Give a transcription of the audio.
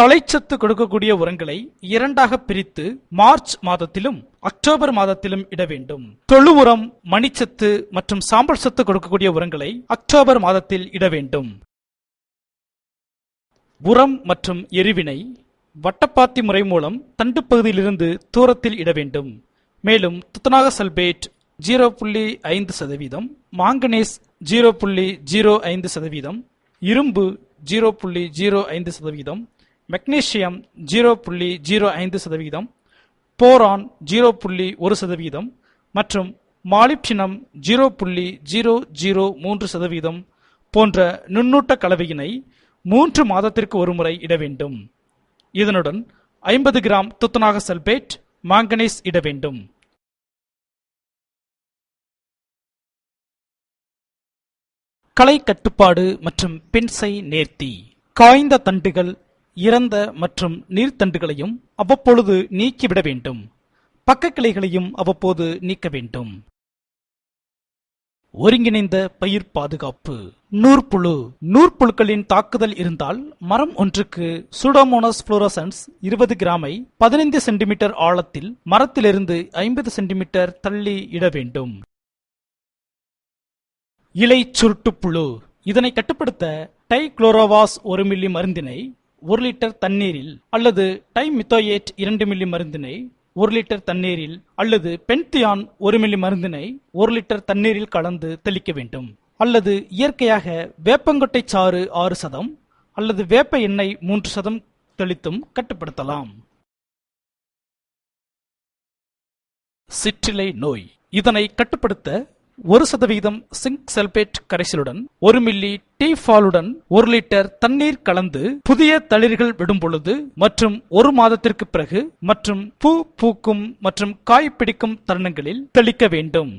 தலைச்சத்து கொடுக்கக்கூடிய உரங்களை இரண்டாக பிரித்து மார்ச் மாதத்திலும் அக்டோபர் மாதத்திலும் இட வேண்டும். தொழு உரம் மணிச்சத்து மற்றும் சாம்பல் சத்து கொடுக்கக்கூடிய உரங்களை அக்டோபர் மாதத்தில் இட வேண்டும். உரம் மற்றும் எரிவினை வட்டப்பாத்தி முறை மூலம் தண்டு பகுதியிலிருந்து தூரத்தில் இட வேண்டும். மேலும் துத்தநாக சல்பேட் ஜீரோ புள்ளி ஐந்து சதவீதம் மாங்கனேஸ் ஜீரோ புள்ளி ஜீரோ ஐந்து சதவீதம் இரும்பு ஜீரோ புள்ளி ஜீரோ ஐந்து சதவீதம் மெக்னீசியம் ஜீரோ புள்ளி ஜீரோ ஐந்து சதவீதம் போரான் ஜீரோ புள்ளி ஒரு சதவீதம் மற்றும் மாலிப்டினம் ஜீரோ புள்ளி ஜீரோ ஜீரோ மூன்று சதவீதம் போன்ற நுண்ணூட்ட கலவையினை மூன்று மாதத்திற்கு ஒருமுறை இட வேண்டும். இதனுடன் ஐம்பது கிராம் துத்தநாக சல்பேட் மாங்கனீஸ் இட வேண்டும். கலை கட்டுப்பாடு மற்றும் பின்சை நேர்த்தி. காய்ந்த தண்டுகள் இறந்த மற்றும் நீர்த்தண்டுகளையும் அவ்வப்பொழுது நீக்கிவிட வேண்டும். பக்க கிளைகளையும் அவ்வப்போது நீக்க வேண்டும். ஒருங்கிணைந்த பயிர் பாதுகாப்பு. நூற்புழு. நூற்புழுக்களின் தாக்குதல் இருந்தால் மரம் ஒன்றுக்கு சூடோமோனஸ் புளோரசன்ஸ் இருபது கிராமை பதினைந்து சென்டிமீட்டர் ஆழத்தில் மரத்திலிருந்து ஐம்பது சென்டிமீட்டர் தள்ளி இட வேண்டும். இலை சுருட்டுப்புழு. இதனை கட்டுப்படுத்த டைக்ளோரோவாஸ் ஒரு மில்லி மருந்தினை ஒரு லிட்டர் தண்ணீரில் அல்லது டைமித்தோயேட் இரண்டு மில்லி மருந்தினை ஒரு லிட்டர் தண்ணீரில் அல்லது பென்தியான் ஒரு மில்லி மருந்தினை ஒரு லிட்டர் தண்ணீரில் கலந்து தெளிக்க வேண்டும். அல்லது இயற்கையாக வேப்பங்கொட்டை சாறு ஆறு சதம் அல்லது வேப்ப எண்ணெய் மூன்று சதம் தெளித்தும் கட்டுப்படுத்தலாம். சிற்றிலை நோய். இதனை கட்டுப்படுத்த ஒரு சதவீதம் சிங்க் சல்பேட் கரைசலுடன் ஒரு மில்லி டீ ஃபாலுடன் ஒரு லிட்டர் தண்ணீர் கலந்து புதிய தளிர்கள் விடும் பொழுது மற்றும் ஒரு மாதத்திற்கு பிறகு மற்றும் பூ பூக்கும் மற்றும் காய் பிடிக்கும் தருணங்களில் தெளிக்க வேண்டும்.